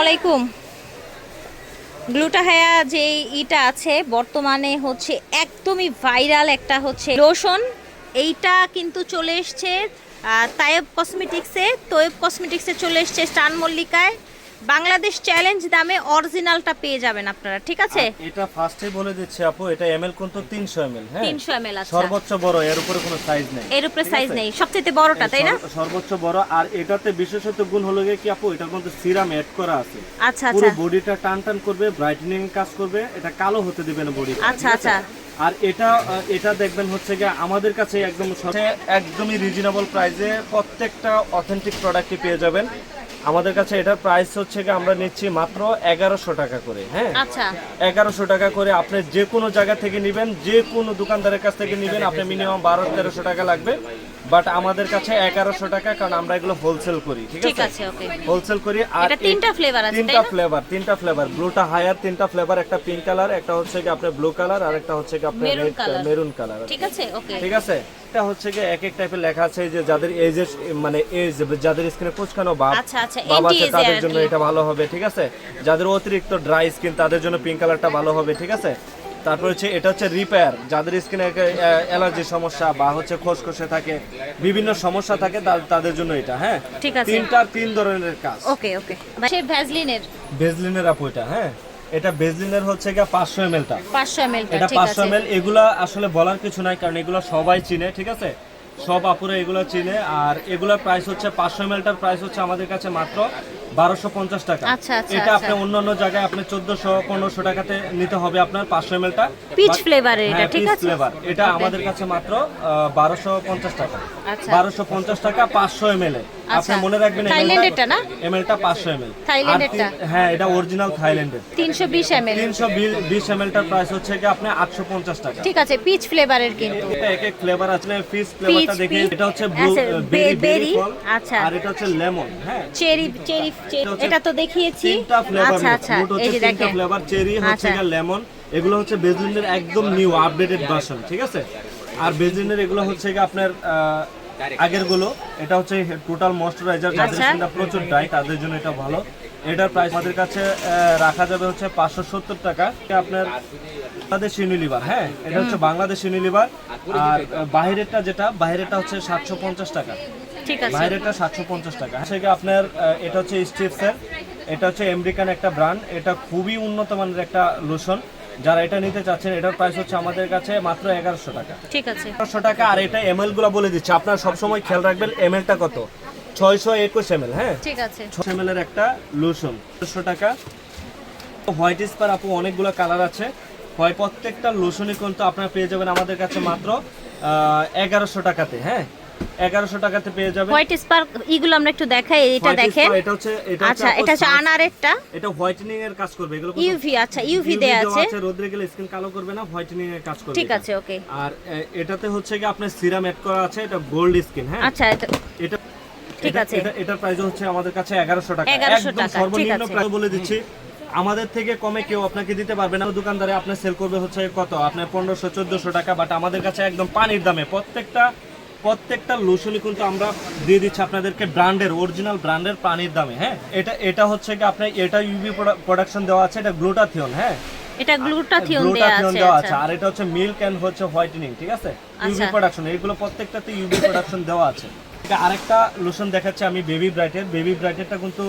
আলাইকুম। গ্লুটাহায়া যে ইটা আছে, বর্তমানে হচ্ছে একদমই ভাইরাল একটা হচ্ছে লোশন। এইটা কিন্তু চলে এসছে তায়েব কসমেটিক্সে, তোয়েব কসমেটিক্সে চলে এসছে স্টান মল্লিকায়। বাংলাদেশ চ্যালেঞ্জ দামে অরিজিনালটা পেয়ে যাবেন আপনারা ঠিক আছে? এটা ফার্স্টে বলে দিচ্ছি আপু এটা এমএল কিন্তু 300 এমএল হ্যাঁ? 300 ml আছে সর্বোচ্চ বড় এর উপরে কোনো সাইজ নেই এর উপরে সাইজ? নেই সবচেয়ে বড়টা তাই না? সর্বোচ্চ বড় আর এটাতে বিশেষত গুণ হলো কি আপু এটা কিন্তু সিরাম অ্যাড করা আছে। আচ্ছা আচ্ছা। পুরো বডিটা টান টান করবে ব্রাইটেনিং কাজ করবে এটা কালো হতে দিবে না বডি আচ্ছা, আচ্ছা। আর এটা এটা দেখবেন হচ্ছে গিয়ে আমাদের কাছে একদম একদমই রিজনেবল প্রাইসে প্রত্যেকটা অথেন্টিক প্রোডাক্টই পেয়ে যাবেন। আমাদের কাছে এটার প্রাইস হচ্ছে কি আমরা নিচ্ছি মাত্র এগারোশো টাকা করে হ্যাঁ? আচ্ছা। এগারোশো টাকা করে আপনি যে কোনো জায়গা থেকে নেবেন যে কোনো দোকানদারের কাছ থেকে নেবেন আপনি মিনিমাম বারো তেরোশো টাকা লাগবে। বাট আমাদের কাছে এগারোশো টাকা কারণ আমরা এগুলো হোলসেল করি ঠিক ঠিক আছে? হোলসেল করি আর এটা তিনটা flavor আছে, তিনটা ফ্লেভার তিনটা ফ্লেভার ব্লুটা হায়ার তিনটা ফ্লেভার একটা পিঙ্ক কালার একটা হচ্ছে কি আপনার ব্লু কালার আর একটা হচ্ছে কি আপনার। মেরুন কালার ঠিক আছে ওকে ঠিক আছে? এটা হচ্ছে কি এক এক টাইপের লেখা আছে যে যাদের এজ মানে এজ যাদের স্কিনে কুচকানো বা আচ্ছা, আচ্ছা, বাবা আছে তাদের জন্য এটা ভালো হবে ঠিক আছে? যাদের অতিরিক্ত ড্রাই স্কিন তাদের জন্য পিঙ্ক কালারটা ভালো হবে ঠিক আছে? তারপর হচ্ছে এটা হচ্ছে রিপেয়ার যাদের স্কিনে অ্যালার্জির সমস্যা বা হচ্ছে খসখসে থাকে বিভিন্ন সমস্যা থাকে তাদের জন্য এটা হ্যাঁ? ঠিক আছে। তিনটা তিন ধরনের কাজ। ওকে ওকে। সে ভ্যাজলিনের বেজলিনের আপু এটা হ্যাঁ? এটা বেজলিনের হচ্ছে গিয়ে পাঁচশো এম এলটা 500 ml টা এটা পাঁচশো এম এগুলা আসলে বলার কিছু নাই কারণ এগুলো সবাই চিনে ঠিক আছে? সব আপুরা এগুলা চিনে আর এগুলোর প্রাইস হচ্ছে পাঁচশো এম এলটার প্রাইস হচ্ছে আমাদের কাছে মাত্র বারোশো পঞ্চাশ টাকা আচ্ছা, আচ্ছা, এটা আচ্ছা। আপনি অন্যান্য জায়গায় আপনি চোদ্দশো পনেরোশো টাকাতে নিতে হবে আপনার পাঁচশো এম এলটা Peach flavor এটা, ঠিক আছে? ফ্লেভার এটা আমাদের কাছে মাত্র বারোশো পঞ্চাশ টাকা আচ্ছা। বারোশো পঞ্চাশ টাকা পাঁচশো এম এল আপনি। মনে রাখবেন থাইল্যান্ডেরটা না? এম এলটা পাঁচশো এম এল থাইল্যান্ডেরটা? হ্যাঁ এটা অরিজিনাল থাইল্যান্ডের 320 ml তিনশো বিশ এম এলটার প্রাইস হচ্ছে কি আপনি আটশো পঞ্চাশ টাকা ঠিক আছে পিচ ফ্লেভারের কিন্তু এটা এক এক ফ্লেভার আছে ফিশ ফ্লেভারটা দেখে এটা হচ্ছে বেরি বেরি ফল আচ্ছা। আর এটা হচ্ছে লেমন হ্যাঁ চেরি চেরি এটা তো দেখিয়েছি। আচ্ছা আচ্ছা এই যে দেখেন। ফ্লেভার চেরি হচ্ছে আচ্ছা। লেমন এগুলো হচ্ছে বেজলিনের একদম নিউ আপডেটেড ভার্সন ঠিক আছে? আর বেজলিনের এগুলো হচ্ছে আপনার আগেরগুলো এটা হচ্ছে টোটাল ময়শ্চারাইজার যাদের আচ্ছা। স্কিনটা প্রচুর ড্রাই তাদের জন্য এটা ভালো। এটার প্রাইস আমাদের কাছে রাখা যাবে হচ্ছে পাঁচশো সত্তর টাকা। আপনার বাংলাদেশ ইউনিলিভার হ্যাঁ? এটা হচ্ছে বাংলাদেশ ইউনিলিভার আর আহ, বাইরেরটা যেটা বাইরেরটা হচ্ছে সাতশো পঞ্চাশ টাকা। ঠিক আছে। সাতশো পঞ্চাশ টাকা। সেটা আপনার এটা হচ্ছে স্টিপসের এটা হচ্ছে আমেরিকান একটা ব্র্যান্ড এটা খুবই উন্নত মানের একটা লোশন যারা এটা নিতে চাচ্ছেন এটার প্রাইস হচ্ছে আমাদের কাছে মাত্র এগারোশো টাকা। ঠিক আছে। এগারোশো টাকা আর এটা এমগুলো বলে দিচ্ছে। আপনার সবসময় খেয়াল রাখবেন এম টা কত? ছয়শো একুশ এম হ্যাঁ? ঠিক আছে। এর একটা লোশন ছশো টাকা। হোয়াইট স্পার আপু অনেকগুলো কালার আছে। হয় প্রত্যেকটা লোশনই কিন্তু আপনারা পেয়ে যাবেন আমাদের কাছে মাত্র এগারোশো টাকাতে হ্যাঁ? এগারোশো টাকাতে পেয়ে যাবেন হোয়াইট স্পার্ক ইগুলো আমরা একটু দেখাই এটা দেখেন। এটা হচ্ছে এটা আচ্ছা এটা হচ্ছে আনারেরটা এটা হোয়াইটেনিং এর কাজ করবে এগুলো ইউভি আচ্ছা ইউভি দেয়া আছে। রোদ্রে গেলে স্কিন কালো করবে না হোয়াইটেনিং এর কাজ করবে ঠিক আছে ওকে আর এটাতে হচ্ছে কি আপনার সিরাম অ্যাড করা আছে এটা গোল্ড স্কিন হ্যাঁ? আচ্ছা এটা এটা ঠিক আছে। এটা এটার প্রাইস হচ্ছে আমাদের কাছে 1100 টাকা। 1100 একদম টাকা, সর্বনিম্ন প্রাইস বলে দিচ্ছি। আমাদের থেকে কমে কেউ আপনাকে দিতে পারবে না। দোকানদারে আপনি সেল করবে হচ্ছে কত? আপনার পনেরোশো চোদ্দশো টাকা বাট আমাদের কাছে একদম পানির দামে প্রত্যেকটা প্রত্যেকটা লোশনই কিন্তু আমরা দিয়ে দিচ্ছি আপনাদেরকে ব্র্যান্ডের অরিজিনাল ব্র্যান্ডের পানির দামে হ্যাঁ? এটা এটা হচ্ছে কি আপনার এটা ইউভি প্রোডাকশন দেওয়া আছে এটা গ্লুটাথিয়ন হ্যাঁ? এটা গ্লুটাথিয়ন দেয়া আছে দেওয়া আছে আচ্ছা আর এটা হচ্ছে মিল্ক এন্ড হচ্ছে হোয়াইটেনিং ঠিক আছে? ইউভি আচ্ছা। প্রোডাকশন এগুলো প্রত্যেকটাতে ইউভি প্রোডাকশন দেওয়া আছে। এটা আরেকটা লোশন দেখাচ্ছে আমি বেবি ব্রাইটের বেবি ব্রাইটেরটা কিন্তু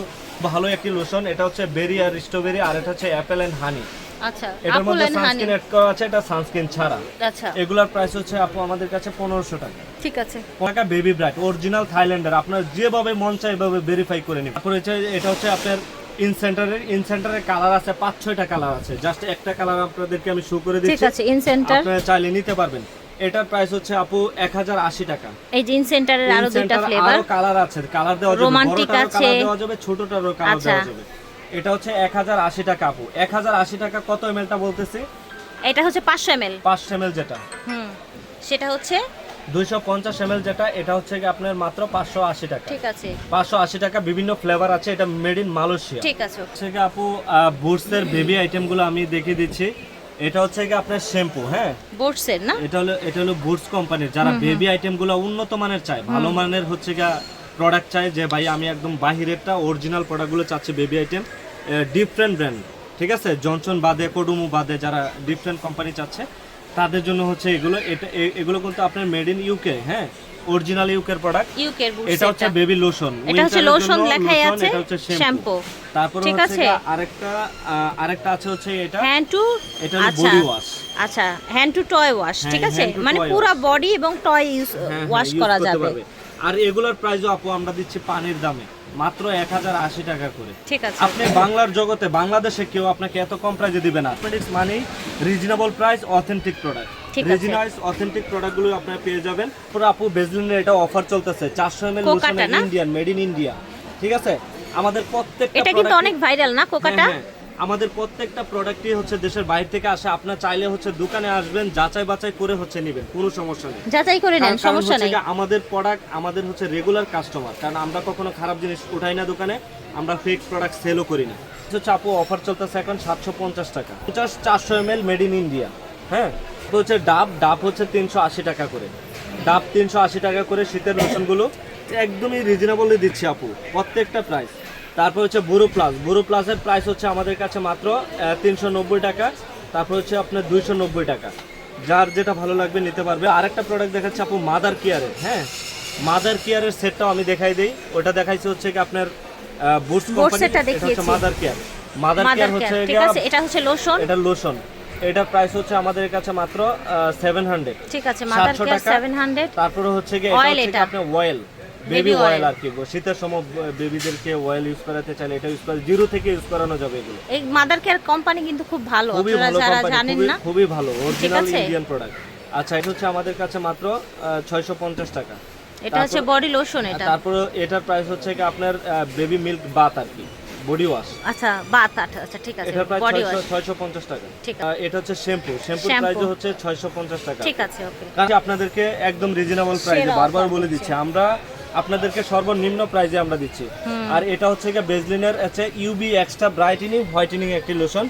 ভালো একটি লোশন এটা হচ্ছে বেরি আর স্ট্রবেরি আর এটা হচ্ছে অ্যাপেল এন্ড হানি আচ্ছা এটার মধ্যে সানস্ক্রিন অ্যাড করা আছে এটা সানস্ক্রিন ছাড়া। আচ্ছা। এগুলার প্রাইস হচ্ছে আপু আমাদের কাছে টাকা। ঠিক আছে। টাকা বেবি ব্রাইট অরিজিনাল থাইল্যান্ডের আপনার যেভাবে মন চাই এভাবে ভেরিফাই করে নিন তারপরে হচ্ছে এটা হচ্ছে আপনার ইন সেন্টারের ইন সেন্টারের কালার আছে পাঁচ ছয়টা কালার আছে। জাস্ট একটা কালার আপনাদেরকে আমি শো করে ঠিক দিচ্ছি। আছে ইন সেন্টার আপনারা চাইলে নিতে পারবেন। এটার প্রাইস হচ্ছে আপু এক হাজার আশি টাকা। এই যে সেন্টারের আরও দুইটা ফ্লেভার কালার আছে কালার দেওয়া যাবে বড়টারও আছে। কালার দেওয়া যাবে ছোটটারও কালার। দেওয়া যাবে। এটা হচ্ছে এক হাজার আশি টাকা আপু। এক হাজার আশি টাকা কত এমএলটা বলতেছি? এটা হচ্ছে 500 ml পাঁচশো এমএল যেটা। হুম সেটা হচ্ছে দুইশো পঞ্চাশ যেটা এটা হচ্ছে কি আপনার মাত্র পাঁচশো আশি টাকা। ঠিক আছে। পাঁচশো আশি টাকা বিভিন্ন ফ্লেভার আছে এটা মেড ইন মালয়েশিয়া ঠিক আছে হচ্ছে কি আপু বুটসের বেবি আইটেমগুলো আমি দেখিয়ে দিচ্ছি। এটা হচ্ছে কি আপনার শ্যাম্পু হ্যাঁ? বোটসের না? এটা হলো এটা হলো বুটস কোম্পানির যারা বেবি আইটেমগুলো উন্নত মানের চায় ভালো মানের হচ্ছে গা প্রোডাক্ট চাই যে ভাই আমি একদম বাহিরেরটা অরিজিনাল প্রোডাক্টগুলো চাচ্ছি বেবি আইটেম ডিফারেন্ট ব্র্যান্ড ঠিক আছে? জনসন বাদে কোডুমু বাদে যারা ডিফারেন্ট কোম্পানি চাচ্ছে তাদের জন্য হচ্ছে এগুলো এটা এগুলো কিন্তু আপনার মেড ইন ইউকে হ্যাঁ? অরিজিনাল ইউকের প্রোডাক্ট ইউকের এটা হচ্ছে বেবি লোশন এটা হচ্ছে lotion লেখাই আছে। তারপরে ঠিক হচ্ছে আছে? গিয়ে আরেকটা আহ, আরেকটা আছে হচ্ছে এটা। হ্যান্ড টু এটা বডি ওয়াশ আচ্ছা হ্যান্ড টু টয় ওয়াশ হ্যাঁ, ঠিক আছে? মানে পুরো বডি এবং টয় ইউজ ওয়াশ করা যাবে। আর এগুলোর প্রাইসও আপু আমরা দিচ্ছি পানির দামে। মাত্র এক হাজার আশি টাকা করে। ঠিক আছে। আপনি বাংলার জগতে বাংলাদেশে কেউ আপনাকে এত কম প্রাইসে দিবে না। মানে রিজনেবল প্রাইস অথেন্টিক প্রোডাক্ট। রিজনাইজ অথেন্টিক প্রোডাক্টগুলো আপনারা পেয়ে যাবেন। পুরো আপু বেজলিনের এটা অফার চলতেছে। চারশো M L Indian made in India ঠিক আছে? আমাদের প্রত্যেকটা এটা কিন্তু অনেক ভাইরাল না কোকাটা? হ্যাঁ, হ্যাঁ। আমাদের প্রত্যেকটা প্রোডাক্টই হচ্ছে দেশের বাইরে থেকে আসে। আপনার চাইলে হচ্ছে দোকানে আসবেন যাচাই বাছাই করে হচ্ছে নেবেন কোনো সমস্যা নেই। যাচাই করে নেন সমস্যা নেই। আমাদের প্রোডাক্ট আমাদের হচ্ছে রেগুলার কাস্টমার কারণ আমরা কখনো খারাপ জিনিস উঠাই না দোকানে আমরা ফেক প্রোডাক্ট সেলও করি না। হচ্ছে আপু অফার চলতেছে এখন সাতশো পঞ্চাশ টাকা। পঞ্চাশ চারশো M L made in India হ্যাঁ? তো হচ্ছে ডাব ডাব হচ্ছে তিনশো আশি টাকা করে। ডাব তিনশো আশি টাকা করে শীতের লোশনগুলো একদমই রিজনেবলি দিচ্ছি আপু প্রত্যেকটা প্রাইস তারপর হচ্ছে বুরো প্লাস। বুরো প্লাসের প্রাইস হচ্ছে আমাদের কাছে মাত্র তিনশো নব্বই টাকা তারপর হচ্ছে আপনার দুইশো নব্বই টাকা। যার যেটা ভালো লাগবে নিতে পারবে। আরেকটা প্রোডাক্ট দেখাচ্ছি আপু মাদার কেয়ারের হ্যাঁ? মাদার কেয়ারের সেটটাও আমি দেখাই দিই। ওটা দেখাইছে হচ্ছে কি আপনার কোম্পানি হচ্ছে মাদার কেয়ার মাদার কেয়ার হচ্ছে ঠিক আছে? এটা হচ্ছে লোশন এটা লোশন এটার প্রাইস হচ্ছে আমাদের কাছে মাত্র সেভেন হান্ড্রেড ঠিক আছে মাদার 700 কেয়ার 700 তারপরে হচ্ছে কি এটা। আপনার অয়েল Baby বেবি অয়েল আর কি শীতের সময় বেবিদেরকে অয়েল ইউজ করাতে চাইলে এটা ইউজ করে জিরো থেকে ইউজ করানো যাবে এগুলো। এই মাদার কেয়ার কোম্পানি কিন্তু খুব ভালো আপনারা যারা জানেন না। খুবই ভালো অরিজিনাল ইন্ডিয়ান প্রোডাক্ট আচ্ছা এটা হচ্ছে আমাদের কাছে মাত্র ছয়শো পঞ্চাশ টাকা। এটা হচ্ছে বডি লোশন এটা। তারপরে এটার প্রাইস হচ্ছে কি আপনার বেবি মিল্ক বাত আর কি বডি ওয়াশ আচ্ছা বাত আচ্ছা ঠিক আছে বডি ওয়াশ ছয়শো পঞ্চাশ টাকা। ঠিক আছে। এটা হচ্ছে শ্যাম্পু শ্যাম্পুর প্রাইস হচ্ছে ছয়শো পঞ্চাশ টাকা। ঠিক আছে ওকে কারণ আপনাদেরকে একদম রিজনেবল প্রাইসে বারবার বলে। দিচ্ছি আমরা আপনাদেরকে সর্বনিম্ন প্রাইজে আমরা দিচ্ছি। আর এটা হচ্ছে গিয়ে বেজলিনের আছে ইউবি এক্সট্রা ব্রাইটেনিং হোয়াইটেনিং একটি লোশন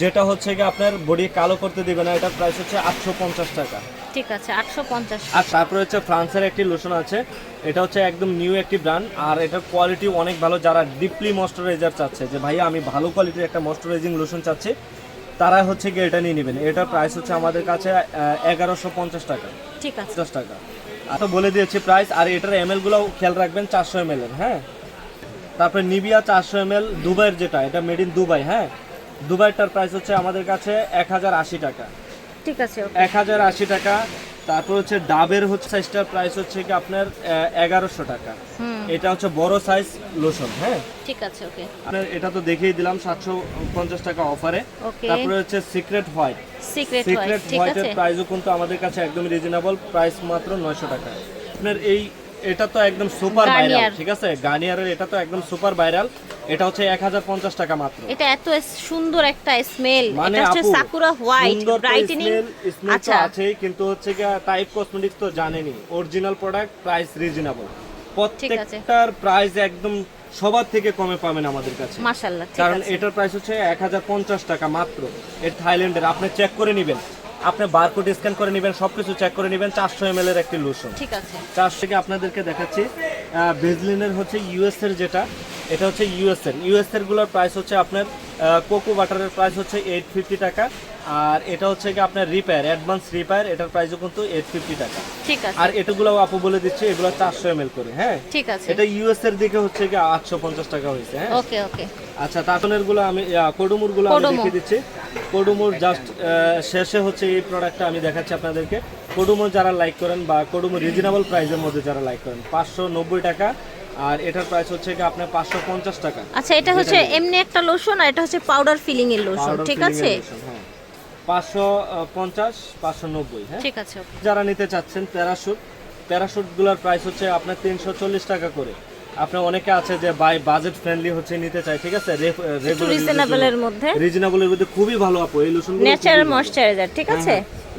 যেটা হচ্ছে গিয়ে আপনার বডি কালো করতে দিবে না এটার প্রাইস হচ্ছে আটশো পঞ্চাশ টাকা। ঠিক আছে 850 আর তারপরে হচ্ছে ফ্রান্সের একটি লোশন আছে এটা হচ্ছে একদম নিউ একটি ব্র্যান্ড আর এটার কোয়ালিটি অনেক ভালো। যারা ডিপলি ময়শ্চারাইজার চাচ্ছে যে ভাইয়া আমি ভালো কোয়ালিটির একটা ময়শ্চারাইজিং লোশন চাচ্ছি তারা হচ্ছে গিয়ে এটা নিয়ে নেবেন। এটার প্রাইস হচ্ছে আমাদের কাছে এগারোশো পঞ্চাশ টাকা। ঠিক আছে। পঞ্চাশ টাকা। তো বলে দিয়েছি প্রাইস আর এটার এমগুলো খেয়াল রাখবেন চারশো এম এর হ্যাঁ? তারপরে নিবিয়া চারশো এম এল দুবাইয়ের যেটা এটা মেড ইন দুবাই হ্যাঁ? দুবাইটার প্রাইস হচ্ছে আমাদের কাছে এক হাজার আশি টাকা। ঠিক আছে এক হাজার আশি টাকা। তারপর হচ্ছে ডাবের হচ্ছে সাইজটার প্রাইস হচ্ছে কি আপনার এগারোশো টাকা। এটা হচ্ছে বড় সাইজ লোশন হ্যাঁ? ঠিক আছে ওকে আপনার এটা তো দেখিয়ে দিলাম সাতশো পঞ্চাশ টাকা অফারে তারপরে হচ্ছে secret white secret secret white ঠিক হোয়াইটের প্রাইসও কিন্তু আমাদের কাছে একদম রিজনেবল প্রাইস মাত্র নয়শো টাকা। আপনার এই এটা তো একদম সুপার ভাইরাল ঠিক আছে? গার্নিয়ারের এটা তো একদম সুপার ভাইরাল এটা হচ্ছে এক হাজার পঞ্চাশ টাকা মাত্র। এটা এত সুন্দর একটা স্মেল মানে এটা হচ্ছে সাকুরা হোয়াইট ব্রাইটেনিং আচ্ছা। আছেই কিন্তু হচ্ছে কি টাইপ কসমেটিক্স তো জানেনই। অরিজিনাল প্রোডাক্ট প্রাইস রিজনেবল প্রত্যেকটার প্রাইস একদম সবার থেকে কমে পাবেন আমাদের কাছে। মাশাআল্লাহ কারণ এটার প্রাইস হচ্ছে এক হাজার পঞ্চাশ টাকা মাত্র। এর থাইল্যান্ডের আপনি চেক করে নেবেন। আপনি বারকোড স্ক্যান করে নেবেন সবকিছু চেক করে নেবেন চারশো এম এর একটি লোশন ঠিক আছে। থেকে আপনাদেরকে দেখাচ্ছি বেজলিনের হচ্ছে ইউএস এর যেটা এটা হচ্ছে ইউএস এর ইউএস এরগুলোর প্রাইস হচ্ছে আপনার কোকো বাটারের প্রাইস হচ্ছে এইট ফিফটি টাকা আর এটা হচ্ছে কি আপনার রিপেয়ার অ্যাডভান্স রিপেয়ার এটার প্রাইসও কিন্তু এইট ফিফটি টাকা। ঠিক আছে। আর এটাগুলো আপু বলে দিচ্ছে এগুলো চারশো এম করে হ্যাঁ? ঠিক আছে। এটা ইউএস এর দিকে হচ্ছে কি আটশো পঞ্চাশ টাকা হয়েছে হ্যাঁ? ওকে ওকে। আচ্ছা তাতনেরগুলো আমি কডুমুরগুলো আমি দেখিয়ে দিচ্ছি। কডুমুর জাস্ট শেষে হচ্ছে এই প্রোডাক্টটা আমি দেখাচ্ছি আপনাদেরকে। কডুমুর যারা লাইক করেন বা কডুমুর রিজনেবল প্রাইসের মধ্যে যারা লাইক করেন পাঁচশো নব্বই টাকা আর এটার প্রাইস হচ্ছে কি আপনার পাঁচশো পঞ্চাশ টাকা। আচ্ছা এটা হচ্ছে এমনি একটা লোশন আর এটা হচ্ছে পাউডার ফিলিং এর লোশন ঠিক আছে এর lotion, হ্যাঁ। হ্যাঁ? ঠিক আছে যারা নিতে চাচ্ছেন প্যারাশুট প্যারাশুটগুলোর প্রাইস হচ্ছে আপনার তিনশো চল্লিশ টাকা করে। আপনার অনেকে আছে যে বাই বাজেট ফ্রেন্ডলি হচ্ছে নিতে চাই ঠিক আছে? একটু রিজনেবল এর মধ্যে। রিজনেবলের মধ্যে খুবই ভালো আপু এই লোশন ন্যাচারাল ময়শ্চারাইজার ঠিক আছে?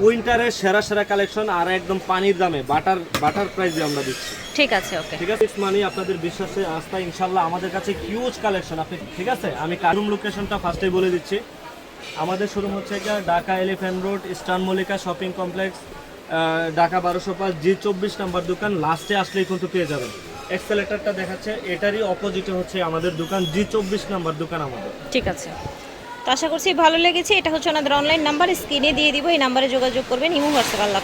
উইন্টারের সেরা সেরা কালেকশন আর একদম পানির দামে বাটার বাটার প্রাইসে আমরা দিচ্ছি। ঠিক আছে ওকে ঠিক আছে মানে আপনাদের বিশ্বাসে আস্থা ইনশাল্লাহ আমাদের কাছে হিউজ কালেকশন আপনি ঠিক আছে? আমি কারুম লোকেশনটা ফার্স্টেই বলে দিচ্ছি। আমাদের শোরুম হচ্ছে Dhaka elephant road eastern Mallika shopping complex Dhaka বারোশো পাঁচ জি চব্বিশ নাম্বার দোকান। লাস্টে আসলেই কিন্তু পেয়ে যাবেন। এক্সেলেটারটা দেখাচ্ছে, এটারই অপোজিটে হচ্ছে আমাদের দোকান, জি চব্বিশ নাম্বার দোকান আমাদের। ঠিক আছে। তো আশা করছি ভালো লেগেছে। এটা হচ্ছে ওনাদের অনলাইন নাম্বার স্ক্রিনে দিয়ে দিব, এই নাম্বারে যোগাযোগ করবেন। ইমো হোয়াটসঅ্যাপ আল্লাহ